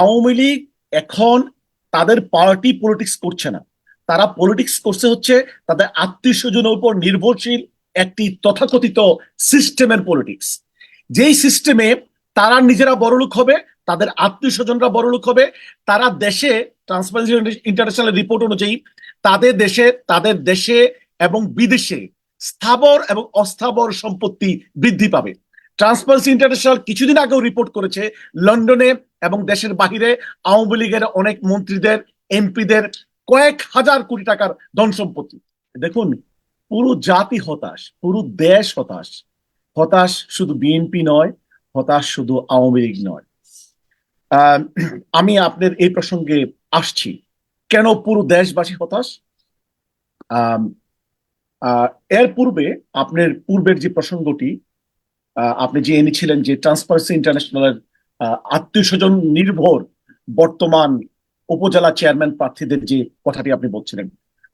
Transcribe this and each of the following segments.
আওয়ামী লীগ এখন তাদের party politics করছে না। তারা পলিটিক্স করছে হচ্ছে তাদের আত্মীয় স্বজনের উপর নির্ভরশীল একটি তথাকথিত সিস্টেমের পলিটিক্স। যেই সিস্টেমে তারা নিজেরা বড়লোক হবে, তাদের আত্মীয় স্বজনরা বড়লোক হবে, তারা দেশে ট্রান্সপারেন্সি ইন্টারন্যাশনাল রিপোর্ট অনুযায়ী তাদের দেশে তাদের দেশে এবং বিদেশে স্থাবর এবং অস্থাবর সম্পত্তি বৃদ্ধি পাবে। ট্রান্সপারেন্সি ইন্টারন্যাশনাল কিছুদিন আগেও রিপোর্ট করেছে, লন্ডনে এবং দেশের বাহিরে আওয়ামী লীগের অনেক মন্ত্রীদের, এমপিদের কয়েক হাজার কোটি টাকার ধন সম্পত্তি দেখুন, পুরো জাতি হতাশ, পুরো দেশ হতাশ। হতাশ শুধু বিএনপি নয়, হতাশ শুধু আওয়ামী লীগ নয়। আমি আপনার এই প্রসঙ্গে আসছি, কেন পুরো দেশবাসী হতাশ? এর পূর্বে, আপনার পূর্বের যে প্রসঙ্গটি আপনি যে এনেছিলেন যে ট্রান্সপারেন্সি ইন্টারন্যাশনালের আত্মীয় স্বজন নির্ভর বর্তমান উপজেলা চেয়ারম্যান প্রার্থীদের যে কথাটি আপনি বলছিলেন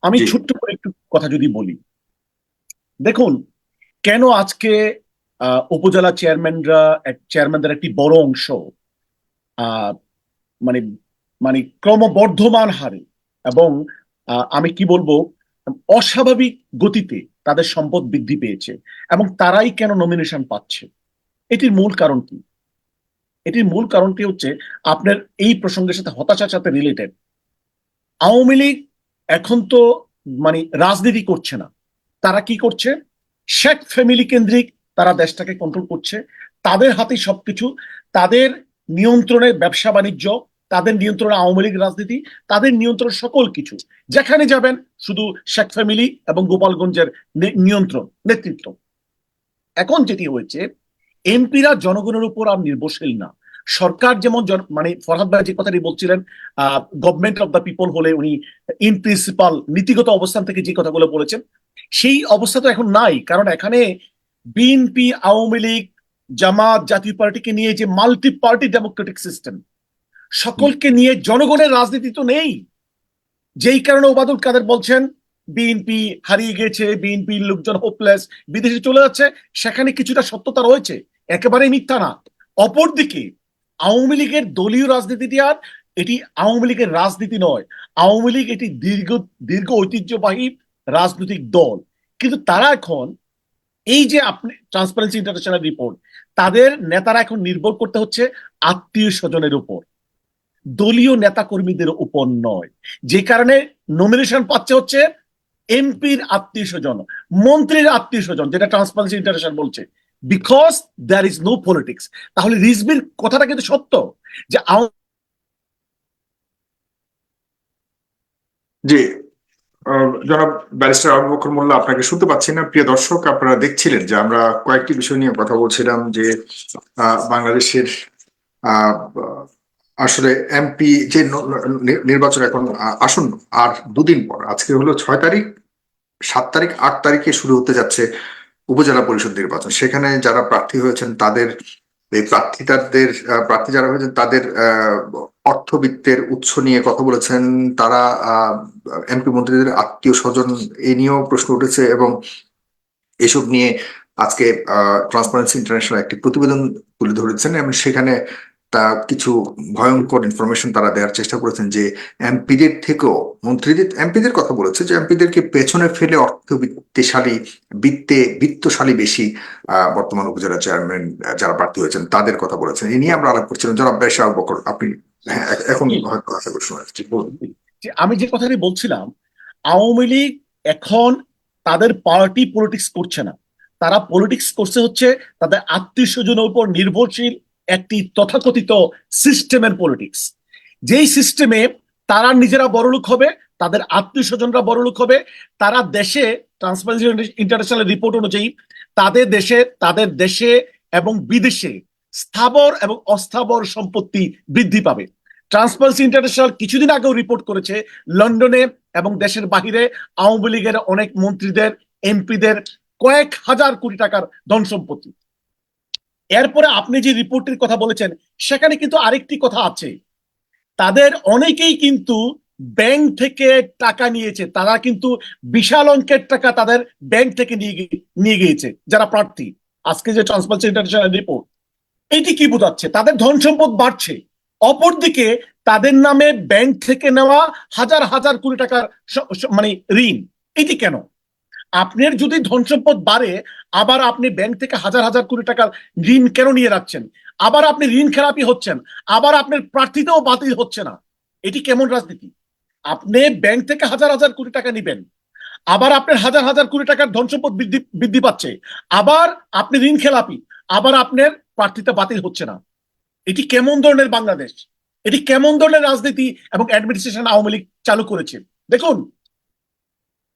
আমি। ছোট্ট করে একটু কথা যদি বলি দেখুন কেন আজকে আহ, উপজেলা চেয়ারম্যানরা চেয়ারম্যানদের একটি বড় অংশ আহ, মানে মানে ক্রমবর্ধমান হারে এবং আহ, আমি কি বলব অস্বাভাবিক গতিতে তাদের সম্পদ বৃদ্ধি পেয়েছে এবং তারাই কেন নমিনেশন পাচ্ছে? এটির মূল কারণ কি? এটির মূল কারণটি হচ্ছে আপনার এই প্রসঙ্গের সাথে হতাশার সাথে রিলেটেড আওয়ামী লীগ এখন তো মানে রাজনীতি করছে না। তারা কি করছে? শেখ ফ্যামিলি কেন্দ্রিক তারা দেশটাকে কন্ট্রোল করছে। তাদের হাতে সবকিছু। তাদের নিয়ন্ত্রণে ব্যবসা বাণিজ্য তাদের নিয়ন্ত্রণ আওয়ামী লীগ রাজনীতি, তাদের নিয়ন্ত্রণ সকল কিছু। যেখানে যাবেন, শুধু শেখ ফ্যামিলি এবং গোপালগঞ্জের নিয়ন্ত্রণ, নেতৃত্ব। এখন যেটি হয়েছে, এমপিরা জনগণের উপর আর নির্ভরশীল না। সরকার যেমন মানে ফরহাদ ভাই যে কথাটি বলছিলেন গভর্নমেন্ট অফ দ্য পিপল হলে উনি ইন প্রিন্সিপাল নীতিগত অবস্থান থেকে যে কথাগুলো বলেছেন, সেই অবস্থা তো এখন নাই। কারণ এখানে বিএনপি, আওয়ামী লীগ, জামাত জাতীয় পার্টিকে নিয়ে যে মাল্টি পার্টি ডেমোক্রেটিক সিস্টেম সকলকে নিয়ে জনগণের রাজনীতি তো নেই। যেই কারণে ওবাদুল কাদের বলছেন, বিএনপি হারিয়ে গেছে, বিএনপির লোকজন হোপলেস বিদেশে চলে যাচ্ছে, সেখানে কিছুটা সত্যতা রয়েছে। একেবারে মিথ্যা না। অপরদিকে, আওয়ামী লীগের দলীয় রাজনীতিটি আর এটি আওয়ামী লীগের রাজনীতি নয়। আওয়ামী লীগ এটি দীর্ঘ দীর্ঘ ঐতিহ্যবাহী রাজনৈতিক দল। কিন্তু তারা এখন এই যে আপনি ট্রান্সপারেন্সি ইন্টারন্যাশনাল রিপোর্ট তাদের নেতারা এখন নির্ভর করতে হচ্ছে আত্মীয় স্বজনের উপর। দলীয় নেতা কর্মীদের উপর নয়। যে কারণে নমিনেশন পাচ্ছে হচ্ছে এমপির আত্মীয় স্বজন মন্ত্রীর আত্মীয় স্বজন যেটা ট্রান্সপারেন্সি ইন্টারন্যাশনাল বলছে। Because there is no politics তাহলে রিজবির কথাটা কিন্তু সত্য যে জি জনাব ব্যারিস্টার আবু মোল্লা আপনাকে শুনতে পাচ্ছি না। প্রিয় দর্শক আপনারা দেখছিলেন যে আমরা কয়েকটি বিষয় নিয়ে কথা বলছিলাম যে বাংলাদেশের আহ, আসলে এমপি যে নির্বাচন এখন, আ- আসন্ন আর দুদিন পর, আজকে হলো ছয় তারিখ, সাত তারিখ, আট তারিখে শুরু হতে যাচ্ছে উপজেলা পরিষদ নির্বাচন। সেখানে যারা প্রার্থী হয়েছেন, তাদের, এই প্রার্থীতাদের প্রার্থী যারা হয়েছেন, তাদের অর্থবিত্তের উৎস নিয়ে কথা বলেছেন। তারা এমপি মন্ত্রীদের আত্মীয় স্বজন এ নিয়েও প্রশ্ন উঠেছে এবং এসব নিয়ে আজকে ট্রান্সপারেন্সি ইন্টারন্যাশনাল একটি প্রতিবেদন তুলে ধরেছেন এবং সেখানে তা কিছু ভয়ঙ্কর ইনফরমেশন তারা দেওয়ার চেষ্টা করেছেন যে এমপিদের থেকেও মন্ত্রীদের এমপিদের কথা বলেছে যে এমপিদেরকে পেছনে ফেলে অর্থ অর্থবিত্তশালী বিত্তে বিত্তশালী বেশি আহ, বর্তমান উপজেলা চেয়ারম্যান যারা প্রার্থী হয়েছেন তাদের কথা বলেছেন। এ নিয়ে আমরা আলাপ করছিলাম। যারা বেশা বকর আপনি হ্যাঁ, এখন হয়তো আশা করি শোনা যাচ্ছে বলুন। যে আমি যে কথাটি বলছিলাম আওয়ামী লীগ এখন তাদের পার্টি পলিটিক্স করছে না। তারা পলিটিক্স করছে হচ্ছে তাদের আত্মীয় স্বজনের উপর নির্ভরশীল একটি তথাকথিত সিস্টেমের পলিটিক্স যেই সিস্টেমে তারা নিজেরা বড়লোক হবে, তাদের আত্মীয় স্বজনরা বড়লোক হবে, তারা দেশে ট্রান্সপারেন্সি ইন্টারন্যাশনাল রিপোর্ট অনুযায়ী তাদের দেশে তাদের দেশে এবং বিদেশে স্থাবর এবং অস্থাবর সম্পত্তি বৃদ্ধি পাবে। ট্রান্সপারেন্সি ইন্টারন্যাশনাল কিছুদিন আগেও রিপোর্ট করেছে, লন্ডনে এবং দেশের বাহিরে আওয়ামী লীগের অনেক মন্ত্রীদের এমপিদের কয়েক হাজার কোটি টাকার ধন সম্পত্তি এরপরে আপনি যে রিপোর্টের কথা বলেছেন, সেখানে কিন্তু আরেকটি কথা আছে। তাদের অনেকেই কিন্তু ব্যাংক থেকে টাকা নিয়েছে। তারা কিন্তু বিশাল অঙ্কের টাকা তাদের ব্যাংক থেকে নিয়ে গিয়ে- নিয়ে গিয়েছে, যারা প্রার্থী। আজকে যে ট্রান্সপারেন্সি ইন্টারন্যাশনাল রিপোর্ট এটি কি বোঝাচ্ছে? তাদের ধন সম্পদ বাড়ছে। অপরদিকে তাদের নামে ব্যাংক থেকে নেওয়া হাজার হাজার কোটি টাকার মানে ঋণ, এটি কেন? আপনার যদি ধন সম্পদ বাড়ে, আবার আপনি ব্যাংক থেকে হাজার হাজার কোটি টাকার ঋণ কেন নিয়ে রাখছেন আবার আপনি ঋণ খেলাপি হচ্ছেন, আবার আপনার প্রার্থীতেও বাতিল হচ্ছে না। এটি কেমন রাজনীতি? আপনি ব্যাংক থেকে হাজার হাজার কোটি টাকা নিবেন, আবার আপনার হাজার হাজার কোটি টাকার ধন সম্পদ বৃদ্ধি বৃদ্ধি পাচ্ছে, আবার আপনি ঋণ খেলাপি, আবার আপনার প্রার্থীতা বাতিল হচ্ছে না। এটি কেমন ধরনের বাংলাদেশ? এটি কেমন ধরনের রাজনীতি এবং অ্যাডমিনিস্ট্রেশন আওয়ামী লীগ চালু করেছে? দেখুন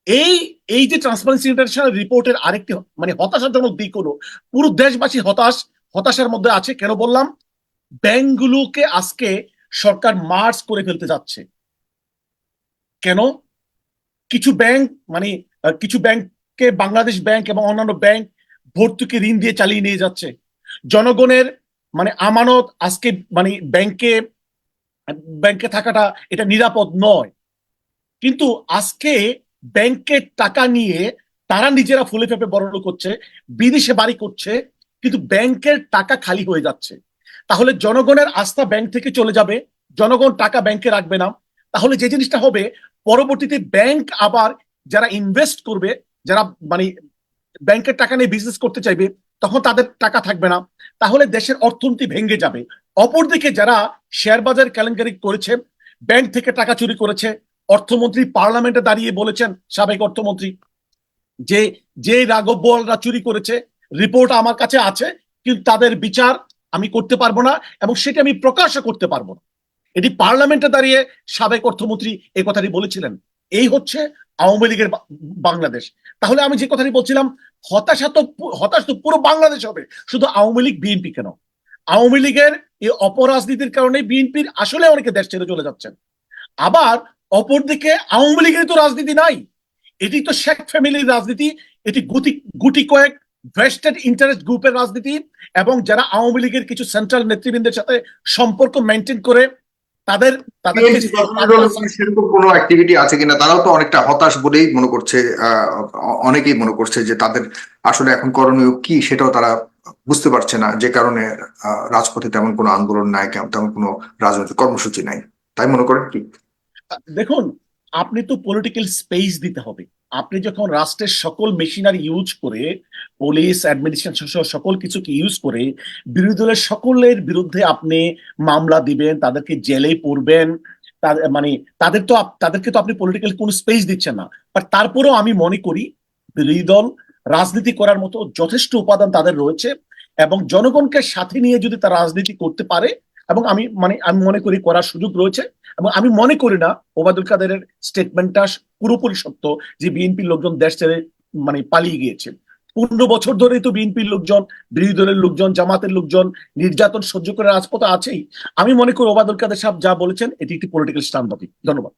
এই এই যে ট্রান্সপারেন্সি ইন্টারন্যাশনাল রিপোর্টের আরেকটি মানে হতাশাজনক দিক হলো, পুরো দেশবাসী হতাশ, হতাশার মধ্যে আছে, কেন বললাম? ব্যাংকগুলোকে আজকে সরকার মার্চ করে ফেলতে যাচ্ছে। কেন? কিছু ব্যাংক মানে কিছু ব্যাংককে বাংলাদেশ ব্যাংক এবং অন্যান্য ব্যাংক ভর্তুকি ঋণ দিয়ে চালিয়ে নিয়ে যাচ্ছে। জনগণের মানে আমানত আজকে মানে ব্যাংকে ব্যাংকে থাকাটা এটা নিরাপদ নয়। কিন্তু আজকে ব্যাংকের টাকা নিয়ে তারা নিজেরা ফুলে ফেপে বড়লোক করছে বিদেশে বাড়ি করছে, কিন্তু ব্যাংকের টাকা খালি হয়ে যাচ্ছে। তাহলে জনগণের আস্থা ব্যাংক থেকে চলে যাবে, জনগণ টাকা ব্যাংকে রাখবে না। তাহলে যে জিনিসটা হবে, পরবর্তীতে ব্যাংক আবার যারা ইনভেস্ট করবে, যারা মানে ব্যাংকের টাকা নিয়ে বিজনেস করতে চাইবে, তখন তাদের টাকা থাকবে না। তাহলে দেশের অর্থনীতি ভেঙে যাবে। অপরদিকে যারা শেয়ার বাজার কেলেঙ্কারি করেছে, ব্যাংক থেকে টাকা চুরি করেছে অর্থমন্ত্রী পার্লামেন্টে দাঁড়িয়ে বলেছেন, সাবেক অর্থমন্ত্রী, যে যে রাঘব বোয়ালরা চুরি করেছে, রিপোর্ট আমার কাছে আছে, কিন্তু তাদের বিচার আমি করতে পারব না এবং সেটা আমি প্রকাশও করতে পারব না। এটি পার্লামেন্টে দাঁড়িয়ে সাবেক অর্থমন্ত্রী এই কথাটি বলেছিলেন, এই হচ্ছে আওয়ামী লীগের বাংলাদেশ। তাহলে আমি যে কথাটি বলছিলাম হতাশা তো হতাশ তো পুরো বাংলাদেশ হবে, শুধু আওয়ামী লীগ, বিএনপি কেন? আওয়ামী লীগের এই অপরাজনীতির কারণে বিএনপির আসলে অনেকে দেশ ছেড়ে চলে যাচ্ছেন। আবার অপরদিকে আওয়ামী লীগের তো রাজনীতি নাই। এটি তো শেখ ফ্যামিলির রাজনীতি, এটি গুটি গুটি কয়েক ভেস্টেড ইন্টারেস্ট গ্রুপের রাজনীতি এবং যারা আওয়ামী লীগের কিছু সেন্ট্রাল নেতৃবৃন্দের সাথে সম্পর্ক মেনটেন করে, তাদের তাদের সেরকম কোনো অ্যাক্টিভিটি আছে কিনা, তারাও তো অনেকটা হতাশ বলেই মনে করছে অনেকেই মনে করছে যে তাদের আসলে এখন করণীয় কি সেটাও তারা বুঝতে পারছে না। যে কারণে রাজপথে তেমন কোনো আন্দোলন নাই, তেমন কোনো রাজনৈতিক কর্মসূচি নাই। তাই মনে করেন কি? দেখুন, আপনি তো পলিটিক্যাল স্পেস দিতে হবে। আপনি যখন রাষ্ট্রের সকল মেশিনারি ইউজ করে পুলিশ অ্যাডমিনিস্ট্রেশন সহ সকল কিছুকে ইউজ করে, বিরোধী দলের সকলের বিরুদ্ধে আপনি মামলা দিবেন, তাদেরকে জেলে পড়বেন মানে তাদের তো তাদেরকে তো আপনি পলিটিক্যাল কোনো স্পেস দিচ্ছেন না। বাট তারপরেও আমি মনে করি, বিরোধী দল রাজনীতি করার মতো যথেষ্ট উপাদান তাদের রয়েছে এবং জনগণকে সাথে নিয়ে যদি তারা রাজনীতি করতে পারে এবং আমি মানে আমি মনে করি করার সুযোগ রয়েছে এবং আমি মনে করি না ওবায়দুল কাদেরের স্টেটমেন্টটা পুরোপুরি সত্য যে বিএনপির লোকজন দেশ ছেড়ে মানে পালিয়ে গিয়েছে। পনেরো বছর ধরেই তো বিএনপির লোকজন, বিরোধী দলের লোকজন, জামাতের লোকজন নির্যাতন সহ্য করে রাজপথে আছেই। আমি মনে করি ওবায়দুল কাদের সাহেব যা বলেছেন, এটি একটি পলিটিক্যাল স্ট্যান্ড ধন্যবাদ।